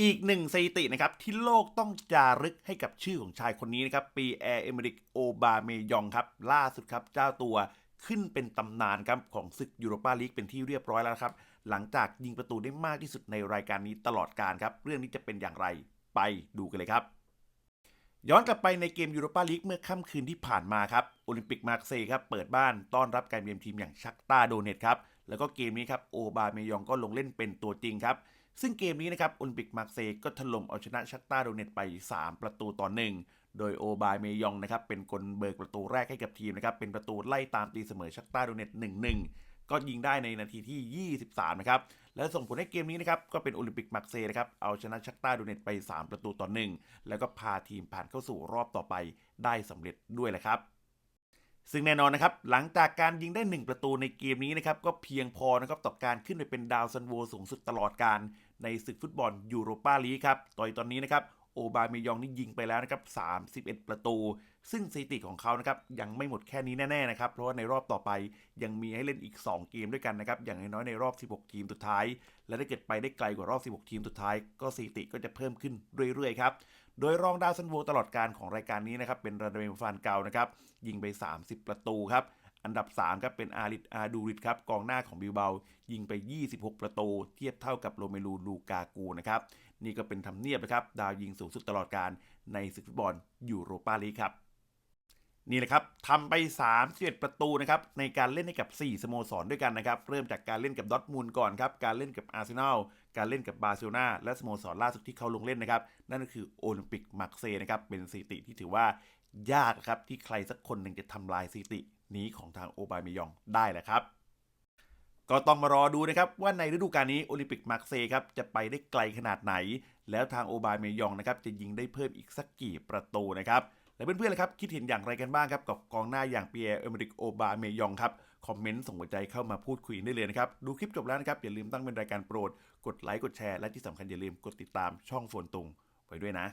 อีกหนึ่งสถิตินะครับที่โลกต้องจารึกให้กับชื่อของชายคนนี้นะครับ ปีแอร์เอเมริกโอบาเมยองครับ ล่าสุดครับเจ้าตัวขึ้นเป็นตำนานครับของศึกยูโรปาลีกเป็นที่เรียบร้อยแล้วครับ หลังจากยิงประตูได้มากที่สุดในรายการนี้ตลอดการครับ เรื่องนี้จะเป็นอย่างไรไปดูกันเลยครับ ย้อนกลับไปในเกมยูโรปาลีกเมื่อค่ำคืนที่ผ่านมาครับโอลิมปิกมาร์เซย์ครับเปิดบ้านต้อนรับการเยือนทีมอย่างชักตาโดเนตครับแล้วก็เกมนี้ครับโอบาเมยองก็ลงเล่นเป็นตัวจริงครับ ซึ่งเกมนี้นะครับโอลิมปิกมาร์เซย์ก็ถล่มเอาชนะชักตาโดเนตไป 3 ประตูต่อหนึ่งโดยโอบายเมยองนะครับเป็นคนเบิกประตูแรกให้กับทีมนะครับเป็นประตูไล่ตามตีเสมอชักตาโดเนต1-1 ก็ยิงได้ในนาทีที่ 23 นะครับ และส่งผลให้เกมนี้นะครับก็เป็นโอลิมปิกมาร์เซนะครับเอาชนะชักตาโดเนตไป 3 ประตูต่อหนึ่งแล้วก็พาทีมผ่านเข้าสู่รอบต่อไปได้สำเร็จด้วยแหละครับ ซึ่งแน่นอนนะครับ หลังจากการยิงได้ 1 ประตูในเกมนี้นะครับ ก็เพียงพอนะครับต่อการขึ้นไปเป็นดาวซันโวสูงสุดตลอดการในศึกฟุตบอลยูโรปาลีกครับ ต่อยตอนนี้นะครับ โอบาเมยองนี่ยิงไปแล้วนะครับ31 ประตู ซึ่งสถิติของเขานะครับยังไม่หมดแค่นี้แน่ๆนะครับ เพราะว่าในรอบต่อไปยังมีให้เล่นอีก 2 เกมด้วยกันนะครับ อย่างน้อยๆในรอบ 16 ทีมสุดท้าย และถ้าเกิดไปได้ไกลกว่ารอบ 16 ทีมสุดท้าย ก็สถิติก็จะเพิ่มขึ้นเรื่อยๆครับ โดยรองดาวซันโวตลอดการของรายการนี้นะครับเป็นราดเมฟานเกานะครับยิงไป 30 ประตูครับ อันดับ 3 ครับเป็นอาริตอาดูริตครับกองหน้าของบิลเบา ยิงไป 26 ประตู เทียบเท่ากับโรเมลูลูกากูนะครับ นี่ก็เป็นทำเนียบนะครับดาวยิงสูงสุดตลอดการในศึกฟุตบอลยูโรปาลีกครับ นี่แหละครับทำไป 31 ประตูนะครับในการเล่นให้กับ 4 สโมสรด้วยกันนะครับ เริ่มจากการเล่นกับดอทมุนก่อนครับ การเล่นกับอาร์เซนอลการเล่นกับบาร์เซโลนาและสโมสรล่าสุดที่เขาลงเล่นนะครับ นั่นก็คือโอลิมปิกมาร์เซย์นะครับเป็นสถิติที่ถือว่ายากครับที่ใครสักคนหนึ่งจะทำลายสถิติ นี้ของทางโอบาเมยองได้แหละครับ ก็ต้องมารอดูนะครับว่าในฤดูกาลนี้โอลิมปิกมาร์เซย์ครับจะไปได้ไกลขนาดไหน แล้วทางโอบาเมยองนะครับจะยิงได้เพิ่มอีกสักกี่ประตูนะครับและเพื่อนๆล่ะครับคิดเห็นอย่างไรกันบ้างครับกับกองหน้าอย่างเปียร์เอเมริกโอบาเมยองครับคอมเมนต์ส่งหัวใจเข้ามาพูดคุยได้เลยนะครับ ดูคลิปจบแล้วนะครับ อย่าลืมตั้งเป็นรายการโปรด กดไลค์กดแชร์และที่สำคัญอย่าลืมกดติดตามช่องโฟนตุงไว้ด้วยนะ